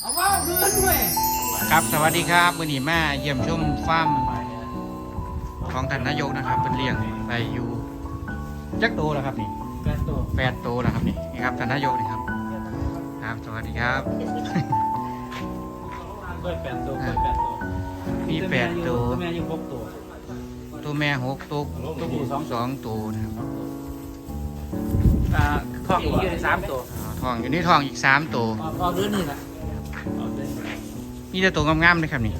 เอาว่าเพื่อนด้วยครับสวัสดีครับวันนี้มาเยี่ยมชมฟาร์มของท่านนายกนะครับเป็นเลี้ยงไปอยู่จักโตแล้วครับนี่แปดตัวแปดโตแล้วครับนี่นี่ครับท่านนายกนี่ครับ ครับ สวัสดีครับเปิดแปดตัวเปิดแปดตัวมีแปดตัวแม่ยังหกตัวตัวแม่หกตัวตัวผู้สองสองตัวนะครับอ่าท้องอีกอยู่ในสามตัวอ๋อทองอยู่นี่ทองอีกสามตัวออกออกเดือนนี่แหละออกเดือน มีแต่ตัวงามๆเลยครับนี่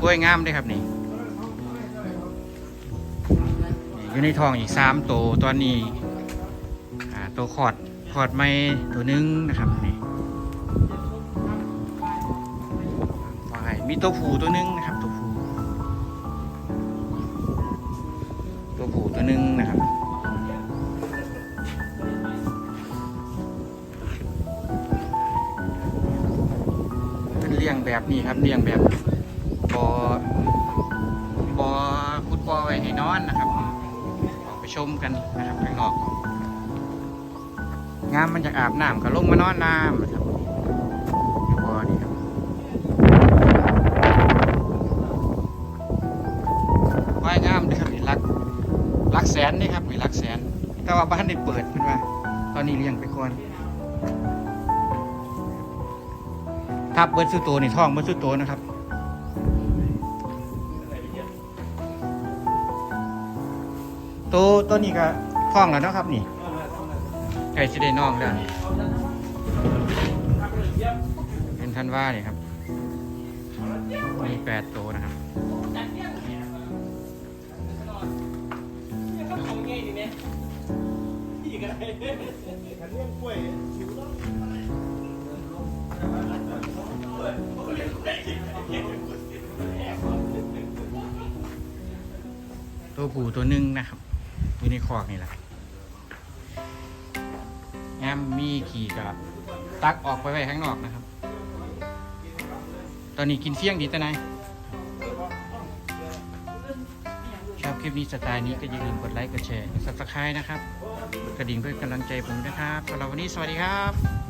กล้วยงามเลยครับนี่อยู่ในทองอีกสามตัวตอนนี้ตัวขอดขอดไม่ตัวหนึงนะครับนี่ฝ่ายมีตัวผูตัวหนึงนะครับตัวผูตัวผูตัวหนึงนะครับ ลี้ยงแบบนี้ครับเลี้ยงแบบบอบอขุดบอไว้ให้นอนนะครับออกไปชมกันนะครับข้างนอกงามมันจากอาบน้ำก็ลงมานอนน้ำนะครับอยู่บอนี่ครับว่ายงามเลยครับนี่รักรักแสนนี่ครับนี่รักแสน แต่ว่าบ้านได้เปิดขึ้นมาตอนนี้เลี้ยงไปก่อน ทับเบิร์ดสุโตวนี่ท้องเบิร์ดสุโตวนะครับตัวตัวนี้ก็ท้องแล้วนะครับนี่ไก่สิได้น้องแล้วนี่เป็นท่านว่านี่ครับมีแปดตัวนะครับตั ตัวผูตัวหนึ่งนะครับอยู่ในคอกนี่แหละงามมีขี่กับตักออกไปไว้ข้างนอกนะครับ ตอนนี้กินเฟี้ยงดีแต่ไหนายชอบคลิปนี้สไตล์นี้ก็อย่าลืมกดไลค์กดแชร์กด subscribe นะครับ กระดิ่งเพื่อกำลังใจผมนะครับสำหรับวันนี้สวัสดีครับ